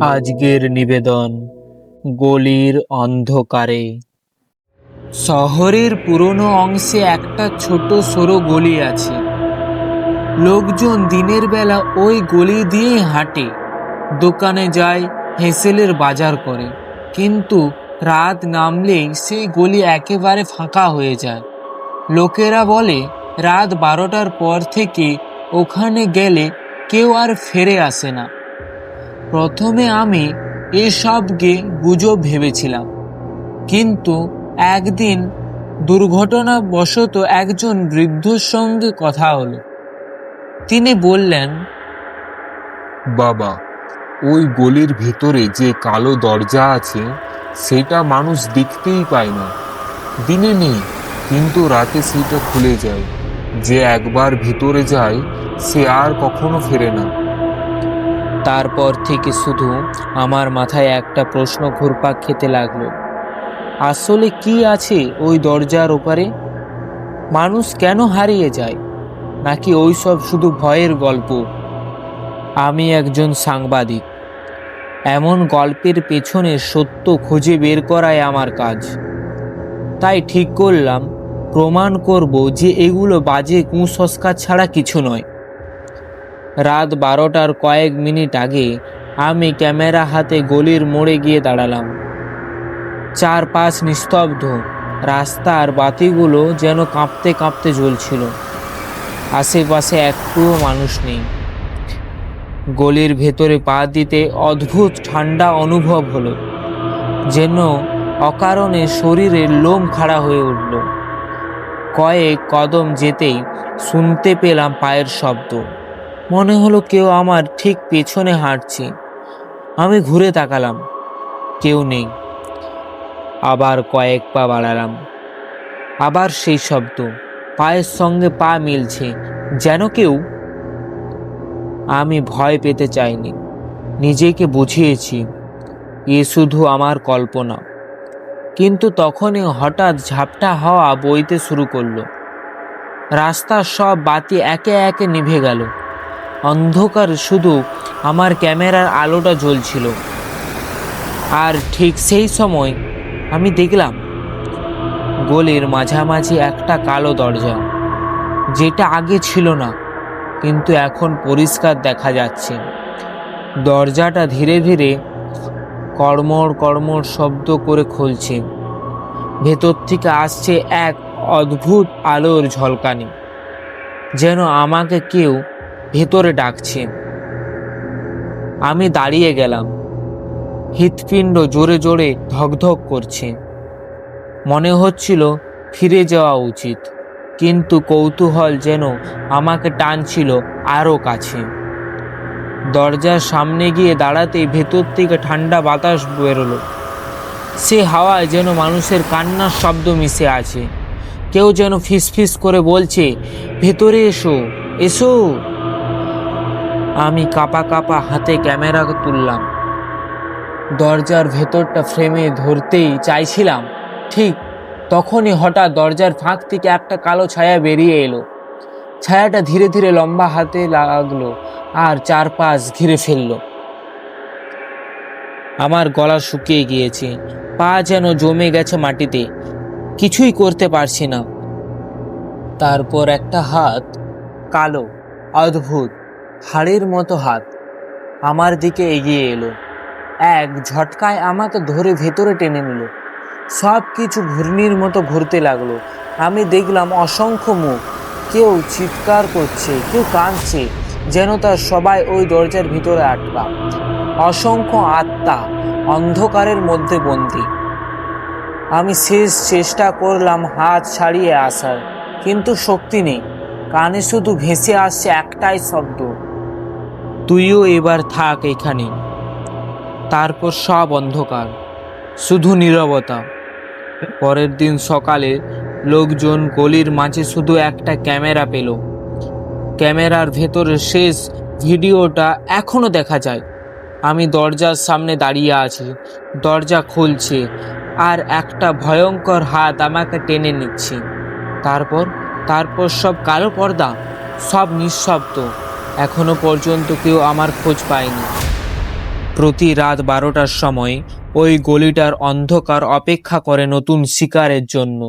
আজকের নিবেদন গলির অন্ধকারে। শহরের পুরনো অংশে একটা ছোট সরো গলি আছে। লোকজন দিনের বেলা ওই গলি দিয়েই হাঁটে। দোকানে যায়, হেসেলের বাজার করে। কিন্তু রাত নামলেই সেই গলি একেবারে ফাঁকা হয়ে যায়। লোকেরা বলে, রাত বারোটার পর থেকে ওখানে গেলে কেউ আর ফেরে আসে না। প্রথমে আমি এসবকে গুজব ভেবেছিলাম। কিন্তু একদিন দুর্ঘটনাবশত একজন বৃদ্ধর সঙ্গে কথা হলো। তিনি বললেন, বাবা, ওই গলির ভেতরে যে কালো দরজা আছে, সেটা মানুষ দেখতেই পায় না। দিনে নেই, কিন্তু রাতে সেটা খুলে যায়। যে একবার ভেতরে যায়, সে আর কখনো ফেরে না। তারপর থেকে শুধু আমার মাথায় একটা প্রশ্ন ঘুরপাক খেতে লাগল। আসলে কি আছে ওই দরজার ওপারে? মানুষ কেন হারিয়ে যায়? নাকি ওই সব শুধু ভয়ের গল্প? আমি একজন সাংবাদিক। এমন গল্পের পেছনে সত্য খুঁজে বের করাই আমার কাজ। তাই ঠিক করলাম, প্রমাণ করব যে এগুলো বাজে কুসংস্কার ছাড়া কিছু নয়। রাত বারোটার কয়েক মিনিট আগে আমি ক্যামেরা হাতে গলির মোড়ে গিয়ে দাঁড়ালাম। চারপাশ নিস্তব্ধ। রাস্তার বাতিগুলো যেন কাঁপতে কাঁপতে জ্বলছিল। আশেপাশে একটুও মানুষ নেই। গলির ভেতরে পা দিতে অদ্ভুত ঠান্ডা অনুভব হলো, যেন অকারণে শরীরের লোম খাড়া হয়ে উঠল। কয়েক কদম যেতেই শুনতে পেলাম পায়ের শব্দ। মনে হলো কেউ আমার ঠিক পেছনে হাঁটছে। আমি ঘুরে তাকালাম, কেউ নেই। আবার কয়েক পা বাড়ালাম। আবার সেই শব্দ, পায়ের সঙ্গে পা মিলছে, যেন কেউ আমি ভয় পেতে চাইনি। নিজেকে বুঝিয়েছি, এ শুধু আমার কল্পনা। কিন্তু তখনই হঠাৎ ঝাপটা হাওয়া বইতে শুরু করল। রাস্তার সব বাতি একে একে নিভে গেল। অন্ধকার শুধু আমার ক্যামেরার আলোটা জ্বলছিল। আর ঠিক সেই সময় আমি দেখলাম গলির মাঝামাঝি একটা কালো দরজা, যেটা আগে ছিল না, কিন্তু এখন পরিষ্কার দেখা যাচ্ছে। দরজাটা ধীরে ধীরে কর্মর কর্মর শব্দ করে খুলছে। ভেতর থেকে আসছে এক অদ্ভুত আলোর ঝলকানি, যেন আমাকে কেউ ভেতরে ডাকছে। আমি দাঁড়িয়ে গেলাম। হৃৎপিণ্ড জোরে জোরে ধকধক করছে। মনে হচ্ছিল ফিরে যাওয়া উচিত, কিন্তু কৌতূহল যেন আমাকে টানছিল আরও কাছে। দরজার সামনে গিয়ে দাঁড়াতেই ভেতর থেকে ঠান্ডা বাতাস বেরোলো। সে হাওয়ায় যেন মানুষের কান্নার শব্দ মিশে আছে। কেউ যেন ফিসফিস করে বলছে, ভেতরে এসো এসো। আমি কাপা কাপা হাতে ক্যামেরা তুললাম। দরজার ভেতরটা ফ্রেমে ধরতেই চাইছিলাম। ঠিক তখনই হঠাৎ দরজার ফাঁক থেকে একটা কালো ছায়া বেরিয়ে এলো। ছায়াটা ধীরে ধীরে লম্বা হাতে লাগল আর চারপাশ ঘিরে ফেলল। আমার গলা শুকিয়ে গিয়েছে, পা যেন জমে গেছে মাটিতে, কিছুই করতে পারছি না। তারপর একটা হাত কালো, অদ্ভুত হাড়ের মতো হাত। আমার দিকে এগিয়ে এলো। এক ঝটকায় আমাকে ধরে ভেতরে টেনে নিল। সব কিছু ঘূর্ণির মতো ঘুরতে লাগল। আমি দেখলাম অসংখ্য মুখ। কেউ চিৎকার করছে, কেউ কাঁদছে, যেন তার সবাই ওই দরজার ভিতরে আটকা। অসংখ্য আত্মা অন্ধকারের মধ্যে বন্দি। আমি শেষ চেষ্টা করলাম হাত ছাড়িয়ে আসার, কিন্তু শক্তি নেই। কানে শুধু ভেসে আসছে একটাই শব্দ। তুইও এবার থাক এখানে। তারপর সব অন্ধকার, শুধু নীরবতা। পরের দিন সকালে লোকজন গলির মাঝে শুধু একটা ক্যামেরা পেল। ক্যামেরার ভেতরে শেষ ভিডিওটা এখনও দেখা যায়। আমি দরজার সামনে দাঁড়িয়ে আছি, দরজা খুলছে, আর একটা ভয়ঙ্কর হাত আমাকে টেনে নিচ্ছে। তারপর তারপর সব কালো পর্দা, সব নিঃশব্দ। এখনও পর্যন্ত কেউ আমার খোঁজ পায়নি। প্রতি রাত বারোটার সময় ওই গলিটার অন্ধকার অপেক্ষা করে নতুন শিকারের জন্য।